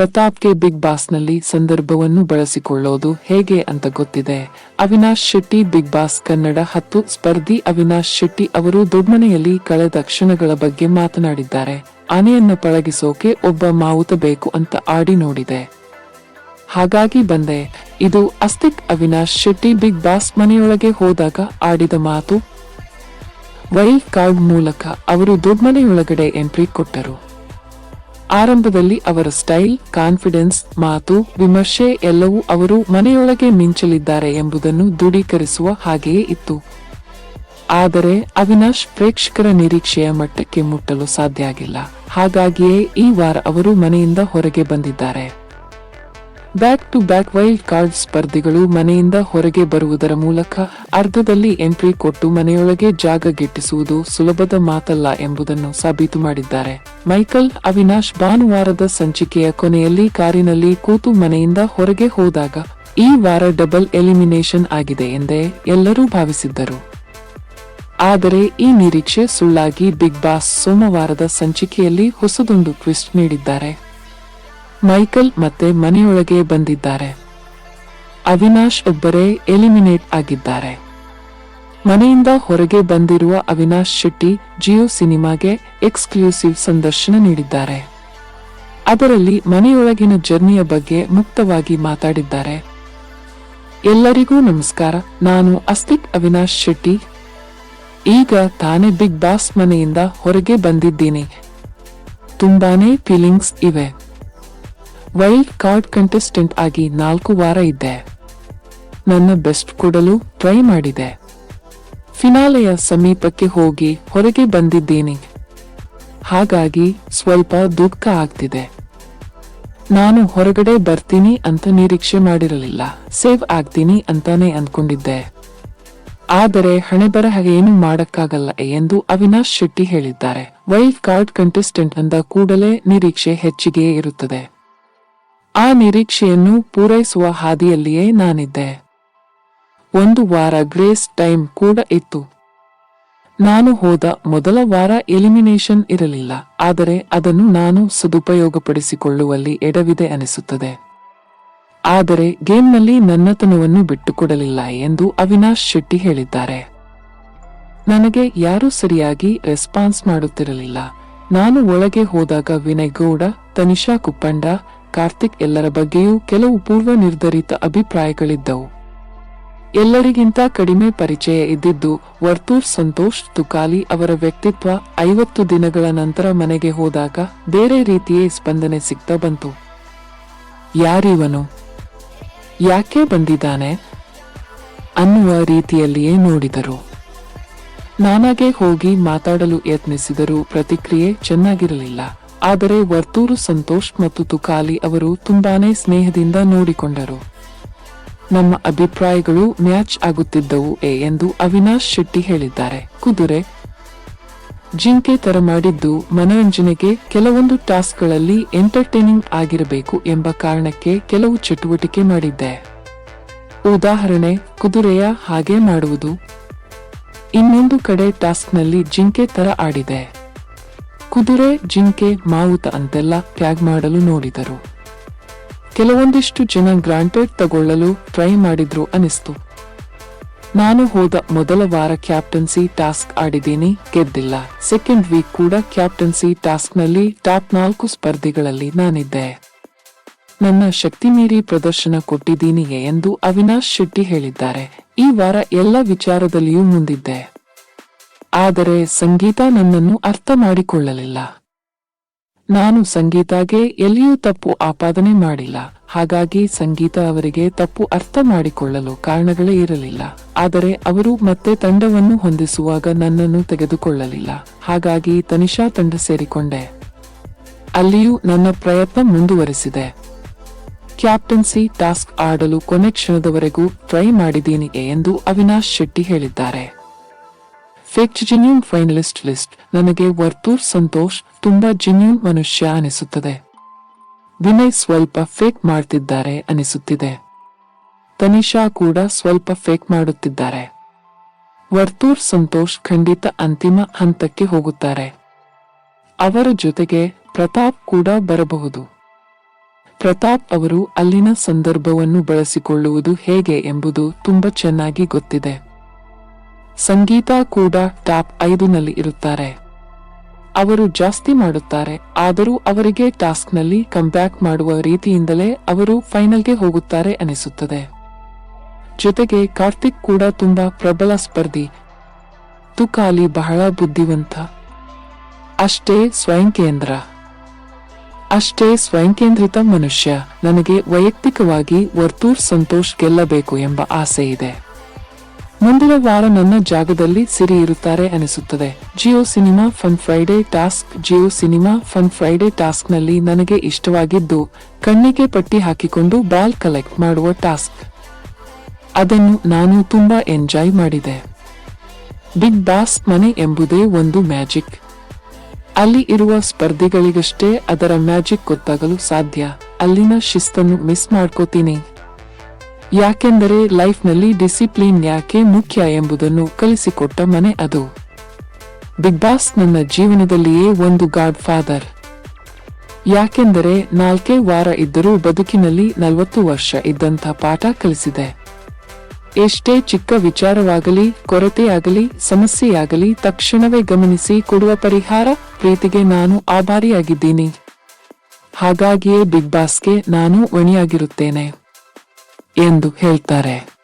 ಪ್ರತಾಪ್ಗೆ big ಬಾಸ್ನಲ್ಲಿ ಸಂದರ್ಭವನ್ನು ಬಳಸಿಕೊಳ್ಳೋದು ಹೇಗೆ ಅಂತ ಗೊತ್ತಿದೆ. ಅವಿನಾಶ್ ಶೆಟ್ಟಿ ಬಿಗ್ ಬಾಸ್ ಕನ್ನಡ ಹತ್ತು ಸ್ಪರ್ಧಿ ಅವಿನಾಶ್ ಶೆಟ್ಟಿ ಅವರು ದೊಡ್ಮನೆಯಲ್ಲಿ ಕಳೆದ ಕ್ಷಣಗಳ ಬಗ್ಗೆ ಮಾತನಾಡಿದ್ದಾರೆ. ಆನೆಯನ್ನು ಪಳಗಿಸೋಕೆ ಒಬ್ಬ ಮಾವುತ ಬೇಕು ಅಂತ ಆಡಿ ನೋಡಿದೆ. ಹಾಗಾಗಿ ಬಂದೆ, ಇದು ಅಸ್ತಿಕ್ ಅವಿನಾಶ್ ಶೆಟ್ಟಿ ಬಿಗ್ ಬಾಸ್ ಮನೆಯೊಳಗೆ ಹೋದಾಗ ಆಡಿದ ಮಾತು. ವೈಲ್ಡ್ ಕಾರ್ಡ್ ಮೂಲಕ ಅವರು ದೊಡ್ಮನೆಯೊಳಗಡೆ ಎಂಟ್ರಿ ಕೊಟ್ಟರು. ಆರಂಭದಲ್ಲಿ ಅವರ ಸ್ಟೈಲ್, ಕಾನ್ಫಿಡೆನ್ಸ್, ಮಾತು, ವಿಮರ್ಶೆ ಎಲ್ಲವೂ ಅವರು ಮನೆಯೊಳಗೆ ಮಿಂಚಲಿದ್ದಾರೆ ಎಂಬುದನ್ನು ದೃಢೀಕರಿಸುವ ಹಾಗೆಯೇ ಇತ್ತು. ಆದರೆ ಅವಿನಾಶ್ ಪ್ರೇಕ್ಷಕರ ನಿರೀಕ್ಷೆಯ ಮಟ್ಟಕ್ಕೆ ಮುಟ್ಟಲು ಸಾಧ್ಯ ಆಗಿಲ್ಲ. ಹಾಗಾಗಿಯೇ ಈ ವಾರ ಅವರು ಮನೆಯಿಂದ ಹೊರಗೆ ಬಂದಿದ್ದಾರೆ. Back to back wild card ಸ್ಪರ್ಧಿಗಳು ಮನೆಯಿಂದ ಹೊರಗೆ ಬರುವುದರ ಮೂಲಕ ಅರ್ಧದಲ್ಲಿ ಎಂಟ್ರಿ ಕೊಟ್ಟು ಮನೆಯೊಳಗೆ ಜಾಗ ಗಿಟ್ಟಿಸುವುದು ಸುಲಭದ ಮಾತಲ್ಲ ಎಂಬುದನ್ನು ಸಾಬೀತು ಮಾಡಿದ್ದಾರೆ. ಮೈಕಲ್ ಅವಿನಾಶ್ ಭಾನುವಾರದ ಸಂಚಿಕೆಯ ಕೊನೆಯಲ್ಲಿ ಕಾರಿನಲ್ಲಿ ಕೂತು ಮನೆಯಿಂದ ಹೊರಗೆ ಹೋದಾಗ, ಈ ವಾರ ಡಬಲ್ ಎಲಿಮಿನೇಷನ್ ಆಗಿದೆ ಎಂದೇ ಎಲ್ಲರೂ ಭಾವಿಸಿದ್ದರು. ಆದರೆ ಈ ನಿರೀಕ್ಷೆ ಸುಳ್ಳಾಗಿ ಬಿಗ್ ಬಾಸ್ ಸೋಮವಾರದ ಸಂಚಿಕೆಯಲ್ಲಿ ಹೊಸದೊಂದು ಟ್ವಿಸ್ಟ್ ನೀಡಿದ್ದಾರೆ. ಮೈಕಲ್ ಮತ್ತೆ ಮನೆಯೊಳಗೆ ಬಂದಿದ್ದಾರೆ. ಅವಿನಾಶ್ ಒಬ್ಬರೇ ಎಲಿಮಿನೇಟ್ ಆಗಿದ್ದಾರೆ. ಮನೆಯಿಂದ ಹೊರಗೆ ಬಂದಿರುವ ಅವಿನಾಶ್ ಶೆಟ್ಟಿ ಜಿಯೋ ಸಿನಿಮಾಗೆ ಎಕ್ಸ್ಕ್ಲೂಸಿವ್ ಸಂದರ್ಶನ ನೀಡಿದ್ದಾರೆ. ಅದರಲ್ಲಿ ಮನೆಯೊಳಗಿನ ಜರ್ನಿಯ ಬಗ್ಗೆ ಮುಕ್ತವಾಗಿ ಮಾತಾಡಿದ್ದಾರೆ. ಎಲ್ಲರಿಗೂ ನಮಸ್ಕಾರ, ನಾನು ಅಸ್ತಿಕ್ ಅವಿನಾಶ್ ಶೆಟ್ಟಿ. ಈಗ ತಾನೇ ಬಿಗ್ ಬಾಸ್ ಮನೆಯಿಂದ ಹೊರಗೆ ಬಂದಿದ್ದೀನಿ. ತುಂಬಾನೇ ಫೀಲಿಂಗ್ಸ್ ಇವೆ. ವೈಲ್ಡ್ ಕಾರ್ಡ್ ಕಂಟೆಸ್ಟೆಂಟ್ ಆಗಿ ನಾಲ್ಕು ವಾರ ಇದ್ದೆ. ನನ್ನ ಬೆಸ್ಟ್ ಕೊಡಲು ಟ್ರೈ ಮಾಡಿದೆ. ಫಿನಾಲೆಯ ಸಮೀಪಕ್ಕೆ ಹೋಗಿ ಹೊರಗೆ ಬಂದಿದ್ದೀನಿ. ಹಾಗಾಗಿ ಸ್ವಲ್ಪ ದುಃಖ ಆಗ್ತಿದೆ. ನಾನು ಹೊರಗಡೆ ಬರ್ತೀನಿ ಅಂತ ನಿರೀಕ್ಷೆ ಮಾಡಿರಲಿಲ್ಲ. ಸೇವ್ ಆಗ್ತೀನಿ ಅಂತಾನೆ ಅಂದ್ಕೊಂಡಿದ್ದೆ. ಆದರೆ ಹಣೆಬರಹ ಏನು ಮಾಡಕ್ಕಾಗಲ್ಲ ಎಂದು ಅವಿನಾಶ್ ಶೆಟ್ಟಿ ಹೇಳಿದ್ದಾರೆ. ವೈಲ್ಡ್ ಕಾರ್ಡ್ ಕಂಟೆಸ್ಟೆಂಟ್ ಅಂದ ಕೂಡಲೇ ನಿರೀಕ್ಷೆ ಹೆಚ್ಚಿಗೆ ಇರುತ್ತದೆ. ಆ ನಿರೀಕ್ಷೆಯನ್ನು ಪೂರೈಸುವ ಹಾದಿಯಲ್ಲಿಯೇ ನಾನಿದ್ದೆ. ಒಂದು ವಾರ ಗ್ರೇಸ್ ಟೈಮ್ ಕೂಡ ಇತ್ತು. ನಾನು ಹೋದ ಮೊದಲ ವಾರ ಎಲಿಮಿನೇಷನ್ ಇರಲಿಲ್ಲ, ಆದರೆ ಅದನ್ನು ನಾನು ಸದುಪಯೋಗಪಡಿಸಿಕೊಳ್ಳುವಲ್ಲಿ ಎಡವಿದೆ ಅನಿಸುತ್ತದೆ. ಆದರೆ ಗೇಮ್ನಲ್ಲಿ ನನ್ನತನವನ್ನು ಬಿಟ್ಟುಕೊಡಲಿಲ್ಲ ಎಂದು ಅವಿನಾಶ್ ಶೆಟ್ಟಿ ಹೇಳಿದ್ದಾರೆ. ನನಗೆ ಯಾರೂ ಸರಿಯಾಗಿ ರೆಸ್ಪಾನ್ಸ್ ಮಾಡುತ್ತಿರಲಿಲ್ಲ. ನಾನು ಒಳಗೆ ಹೋದಾಗ ವಿನಯ್ ಗೌಡ, ತನಿಷಾ ಕುಪ್ಪಂಡ ಕಾರ್ತಿಕ್ ಎಲ್ಲರ ಬಗ್ಗೆಯೂ ಕೆಲವು ಪೂರ್ವ ನಿರ್ಧರಿತ ಅಭಿಪ್ರಾಯಗಳಿದ್ದವು. ಎಲ್ಲರಿಗಿಂತ ಕಡಿಮೆ ಪರಿಚಯ ಇದ್ದಿದ್ದು, ವರ್ತೂರ್ ಸಂತೋಷ್ ತುಕಾಲಿ ಅವರ ವ್ಯಕ್ತಿತ್ವ ಐವತ್ತು ದಿನಗಳ ನಂತರ ಮನೆಗೆ ಹೋದಾಗ ಬೇರೆ ರೀತಿಯೇ ಸ್ಪಂದನೆ ಸಿಗ್ತಾ ಬಂತು. ಯಾರಿವನು? ಯಾಕೆ ಬಂದಿದ್ದಾನೆ? ಅನ್ನುವ ರೀತಿಯಲ್ಲಿಯೇ ನೋಡಿದರು. ನಾನಾಗೆ ಹೋಗಿ ಮಾತಾಡಲು ಯತ್ನಿಸಿದರೂ ಪ್ರತಿಕ್ರಿಯೆ ಚೆನ್ನಾಗಿರಲಿಲ್ಲ. ಆದರೆ ವರ್ತೂರು ಸಂತೋಷ್ ಮತ್ತು ತುಕಾಲಿ ಅವರು ತುಂಬಾನೇ ಸ್ನೇಹದಿಂದ ನೋಡಿಕೊಂಡರು. ನಮ್ಮ ಅಭಿಪ್ರಾಯಗಳು ಮ್ಯಾಚ್ ಆಗುತ್ತಿದ್ದವು ಎ ಎಂದು ಅವಿನಾಶ್ ಶೆಟ್ಟಿ ಹೇಳಿದ್ದಾರೆ. ಕುದುರೆ. ಜಿಂಕೆ ತರ ಮಾಡಿದ್ದು ಮನರಂಜನೆಗೆ ಕೆಲವೊಂದು ಟಾಸ್ಕ್ಗಳಲ್ಲಿ ಎಂಟರ್ಟೈನಿಂಗ್ ಆಗಿರಬೇಕು ಎಂಬ ಕಾರಣಕ್ಕೆ ಕೆಲವು ಚಟುವಟಿಕೆ ಮಾಡಿದ್ದೆ. ಉದಾಹರಣೆ, ಕುದುರೆಯ ಹಾಗೆ ಮಾಡುವುದು. ಇನ್ನೊಂದು ಕಡೆ ಟಾಸ್ಕ್ನಲ್ಲಿ ಜಿಂಕೆ ತರ ಆಡಿದೆ. ಕುದುರೆ, ಜಿಂಕೆ, ಮಾವುತ ಅಂತೆಲ್ಲ ಟ್ಯಾಗ್ ಮಾಡಲು ನೋಡಿದರು. ಕೆಲವೊಂದಿಷ್ಟು ಜನ ಗ್ರಾಂಟೆಡ್ ತಗೊಳ್ಳಲು ಟ್ರೈ ಮಾಡಿದ್ರು ಅನಿಸ್ತು. ನಾನು ಹೋದ ಮೊದಲ ವಾರ ಕ್ಯಾಪ್ಟನ್ಸಿ ಟಾಸ್ಕ್ ಆಡಿದ್ದೀನಿ, ಗೆದ್ದಿಲ್ಲ. ಸೆಕೆಂಡ್ ವೀಕ್ ಕೂಡ ಕ್ಯಾಪ್ಟನ್ಸಿ ಟಾಸ್ಕ್ನಲ್ಲಿ ಟಾಪ್ ನಾಲ್ಕು ಸ್ಪರ್ಧಿಗಳಲ್ಲಿ ನಾನಿದ್ದೆ. ನನ್ನ ಶಕ್ತಿ ಮೀರಿ ಪ್ರದರ್ಶನ ಕೊಟ್ಟಿದ್ದೀನಿ ಎಂದು ಅವಿನಾಶ್ ಶೆಟ್ಟಿ ಹೇಳಿದ್ದಾರೆ. ಈ ವಾರ ಎಲ್ಲ ವಿಚಾರದಲ್ಲಿಯೂ ಮುಂದಿದ್ದೆ. ಆದರೆ ಸಂಗೀತ ನನ್ನನ್ನು ಅರ್ಥ ಮಾಡಿಕೊಳ್ಳಲಿಲ್ಲ ನಾನು ಸಂಗೀತಾಗೆ ಎಲ್ಲಿಯೂ ತಪ್ಪು ಆಪಾದನೆ ಮಾಡಿಲ್ಲ. ಹಾಗಾಗಿ ಸಂಗೀತ ಅವರಿಗೆ ತಪ್ಪು ಅರ್ಥ ಮಾಡಿಕೊಳ್ಳಲು ಕಾರಣಗಳೇ ಇರಲಿಲ್ಲ. ಆದರೆ ಅವರು ಮತ್ತೆ ತಂಡವನ್ನು ಹೊಂದಿಸುವಾಗ ನನ್ನನ್ನು ತೆಗೆದುಕೊಳ್ಳಲಿಲ್ಲ. ಹಾಗಾಗಿ ತನಿಷಾ ತಂಡ ಸೇರಿಕೊಂಡೆ. ಅಲ್ಲಿಯೂ ನನ್ನ ಪ್ರಯತ್ನ ಮುಂದುವರೆಸಿದೆ. ಕ್ಯಾಪ್ಟನ್ಸಿ ಟಾಸ್ಕ್ ಆಡಲು ಕೊನೆ ಕ್ಷಣದವರೆಗೂ ಟ್ರೈ ಮಾಡಿದ್ದೀನಿ ಎಂದು ಅವಿನಾಶ್ ಶೆಟ್ಟಿ ಹೇಳಿದ್ದಾರೆ. ಫೇಕ್ ಜೆನ್ಯೂನ್ ಫೈನಲಿಸ್ಟ್ ಲಿಸ್ಟ್ ನನಗೆ ವರ್ತೂರ್ ಸಂತೋಷ್ ತುಂಬಾ ಜೆನ್ಯೂನ್ ಮನುಷ್ಯ ಅನಿಸುತ್ತದೆ. ವಿನಯ್ ಸ್ವಲ್ಪ ಫೇಕ್ ಮಾಡ್ತಿದ್ದಾರೆ ಅನಿಸುತ್ತಿದೆ. ತನಿಷಾ ಕೂಡ ಸ್ವಲ್ಪ ಫೇಕ್ ಮಾಡುತ್ತಿದ್ದಾರೆ. ವರ್ತೂರ್ ಸಂತೋಷ್ ಖಂಡಿತ ಅಂತಿಮ ಹಂತಕ್ಕೆ ಹೋಗುತ್ತಾರೆ. ಅವರ ಜೊತೆಗೆ ಪ್ರತಾಪ್ ಕೂಡ ಬರಬಹುದು. ಪ್ರತಾಪ್ ಅವರು ಅಲ್ಲಿನ ಸಂದರ್ಭವನ್ನು ಬಳಸಿಕೊಳ್ಳುವುದು ಹೇಗೆ ಎಂಬುದು ತುಂಬಾ ಚೆನ್ನಾಗಿ ಗೊತ್ತಿದೆ. ಸಂಗೀತ ಕೂಡ ಟಾಪ್ ಐದುನಲ್ಲಿ ಇರುತ್ತಾರೆ. ಅವರು ಜಾಸ್ತಿ ಮಾಡುತ್ತಾರೆ, ಆದರೂ ಅವರಿಗೆ ಟಾಸ್ಕ್ನಲ್ಲಿ ಕಂಬ್ಯಾಕ್ ಮಾಡುವ ರೀತಿಯಿಂದಲೇ ಅವರು ಫೈನಲ್ಗೆ ಹೋಗುತ್ತಾರೆ ಅನಿಸುತ್ತದೆ. ಜೊತೆಗೆ ಕಾರ್ತಿಕ್ ಕೂಡ ತುಂಬಾ ಪ್ರಬಲ ಸ್ಪರ್ಧಿ. ತುಕಾಲಿ ಬಹಳ ಬುದ್ಧಿವಂತ. ಅಷ್ಟೇ ಸ್ವಯಂ ಕೇಂದ್ರ ಅಷ್ಟೇ ಸ್ವಯಂಕೇಂದ್ರಿತ ಮನುಷ್ಯ. ನನಗೆ ವೈಯಕ್ತಿಕವಾಗಿ ವರ್ತೂರ್ ಸಂತೋಷ್ ಗೆಲ್ಲಬೇಕು ಎಂಬ ಆಸೆ ಇದೆ ಮುಂದಿನ ವಾರ ನನ್ನ ಜಾಗದಲ್ಲಿ ಸಿರಿ ಇರುತ್ತಾರೆ ಅನಿಸುತ್ತದೆ. Jio cinema fun Friday task Jio cinema fun Friday ಟಾಸ್ಕ್ನಲ್ಲಿ ನನಗೆ ಇಷ್ಟವಾಗಿದ್ದು, ಕಣ್ಣಿಗೆ ಪಟ್ಟಿ ಹಾಕಿಕೊಂಡು ಬಾಲ್ ಕಲೆಕ್ಟ್ ಮಾಡುವ ಟಾಸ್ಕ್ ಅದನ್ನು ನಾನು ತುಂಬಾ ಎಂಜಾಯ್ ಮಾಡಿದೆ. ಬಿಗ್ ಬಾಸ್ ಮನೆ ಎಂಬುದೇ ಒಂದು ಮ್ಯಾಜಿಕ್ ಅಲ್ಲಿ ಇರುವ ಸ್ಪರ್ಧಿಗಳಿಗಷ್ಟೇ ಅದರ ಮ್ಯಾಜಿಕ್ ಗೊತ್ತಾಗಲು ಸಾಧ್ಯ. ಅಲ್ಲಿನ ಶಿಸ್ತನ್ನು ಮಿಸ್ ಮಾಡ್ಕೋತೀನಿ. ಯಾಕೆಂದರೆ ಲೈಫ್ನಲ್ಲಿ ಡಿಸಿಪ್ಲಿನ್ ಯಾಕೆ ಮುಖ್ಯ ಎಂಬುದನ್ನು ಕಲಿಸಿಕೊಟ್ಟ ಮನೆ ಅದು. ಬಿಗ್ ಬಾಸ್ ನನ್ನ ಜೀವನದಲ್ಲಿಯೇ ಒಂದು ಗಾಡ್ ಫಾದರ್. ಯಾಕೆಂದರೆ ನಾಲ್ಕೇ ವಾರ ಇದ್ದರೂ ಬದುಕಿನಲ್ಲಿ ನಲವತ್ತು ವರ್ಷ ಇದ್ದಂಥ ಪಾಠ ಕಲಿಸಿದೆ. ಎಷ್ಟೇ ಚಿಕ್ಕ ವಿಚಾರವಾಗಲಿ, ಕೊರತೆಯಾಗಲಿ, ಸಮಸ್ಯೆಯಾಗಲಿ ತಕ್ಷಣವೇ ಗಮನಿಸಿ ಕೊಡುವ ಪರಿಹಾರ ಪ್ರೀತಿಗೆ ನಾನು ಆಭಾರಿಯಾಗಿದ್ದೀನಿ. ಹಾಗಾಗಿಯೇ ಬಿಗ್ ಬಾಸ್ಗೆ ನಾನು ಒಣಿಯಾಗಿರುತ್ತೇನೆ ಎಂದು ಹೇಳ್ತಾರೆ.